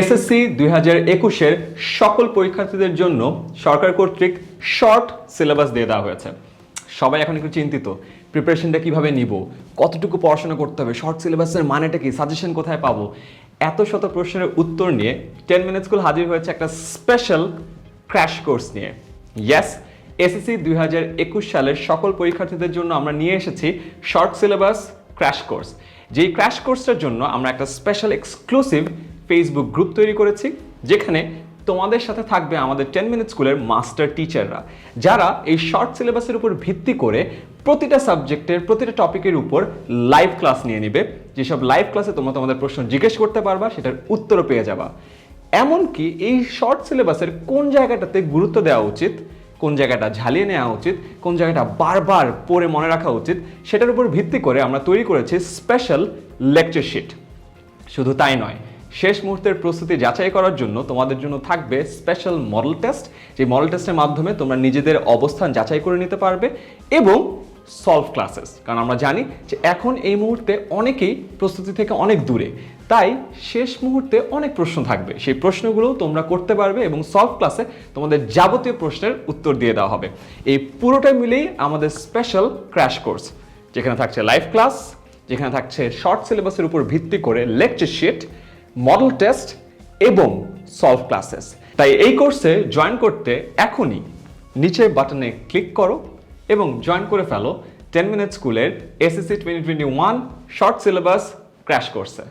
SSC দুই হাজার একুশের সকল পরীক্ষার্থীদের জন্য সরকার কর্তৃক শর্ট সিলেবাস দিয়ে দেওয়া হয়েছে। সবাই এখন একটু চিন্তিত প্রিপারেশনটা কীভাবে নিব, কতটুকু পড়াশোনা করতে হবে শর্ট সিলেবাসের মানেটা কি সাজেশন কোথায় পাবো? এত শত প্রশ্নের উত্তর নিয়ে টেন মিনিট স্কুল হাজির হয়েছে একটা স্পেশাল ক্র্যাশ কোর্স নিয়ে। ইয়েস এসএসসি দুই হাজার একুশ সালের সকল পরীক্ষার্থীদের জন্য আমরা নিয়ে এসেছি শর্ট সিলেবাস ক্র্যাশ কোর্স যেই ক্র্যাশ কোর্সটার জন্য আমরা একটা স্পেশাল এক্সক্লুসিভ ফেসবুক গ্রুপ তৈরি করেছি, যেখানে তোমাদের সাথে থাকবে আমাদের টেন মিনিট স্কুলের মাস্টার টিচাররা যারা এই শর্ট সিলেবাসের উপর ভিত্তি করে প্রতিটা সাবজেক্টের প্রতিটা টপিকের উপর লাইভ ক্লাস নিয়ে নিবে। যেসব লাইভ ক্লাসে তোমরা তোমাদের প্রশ্ন জিজ্ঞেস করতে পারবা, সেটার উত্তরও পেয়ে যাবা। এমনকি এই শর্ট সিলেবাসের কোন জায়গাটাতে গুরুত্ব দেওয়া উচিত, কোন জায়গাটা ঝালিয়ে নেওয়া উচিত, কোন জায়গাটা বারবার পড়ে মনে রাখা উচিত, সেটার উপর ভিত্তি করে আমরা তৈরি করেছি স্পেশাল লেকচার শিট শুধু তাই নয় শেষ মুহূর্তের প্রস্তুতি যাচাই করার জন্য তোমাদের জন্য থাকবে স্পেশাল মডেল টেস্ট যে মডেল টেস্টের মাধ্যমে তোমরা নিজেদের অবস্থান যাচাই করে নিতে পারবে এবং সলভ ক্লাসেস কারণ আমরা জানি যে এখন এই মুহূর্তে অনেকেই প্রস্তুতি থেকে অনেক দূরে। তাই শেষ মুহূর্তে অনেক প্রশ্ন থাকবে। সেই প্রশ্নগুলো তোমরা করতে পারবে এবং সলভ ক্লাসে তোমাদের যাবতীয় প্রশ্নের উত্তর দিয়ে দেওয়া হবে। এই পুরোটা মিলেই আমাদের স্পেশাল ক্র্যাশ কোর্স যেখানে থাকছে লাইভ ক্লাস যেখানে থাকছে শর্ট সিলেবাসের উপর ভিত্তি করে লেকচার শিট মডেল টেস্ট এবং সলভ ক্লাসেস তাই এই কোর্সে জয়েন করতে এখনই নিচের বাটনে ক্লিক করো এবং জয়েন করে ফেলো টেন মিনিট স্কুলের SSC twenty twenty one short syllabus crash কোর্সে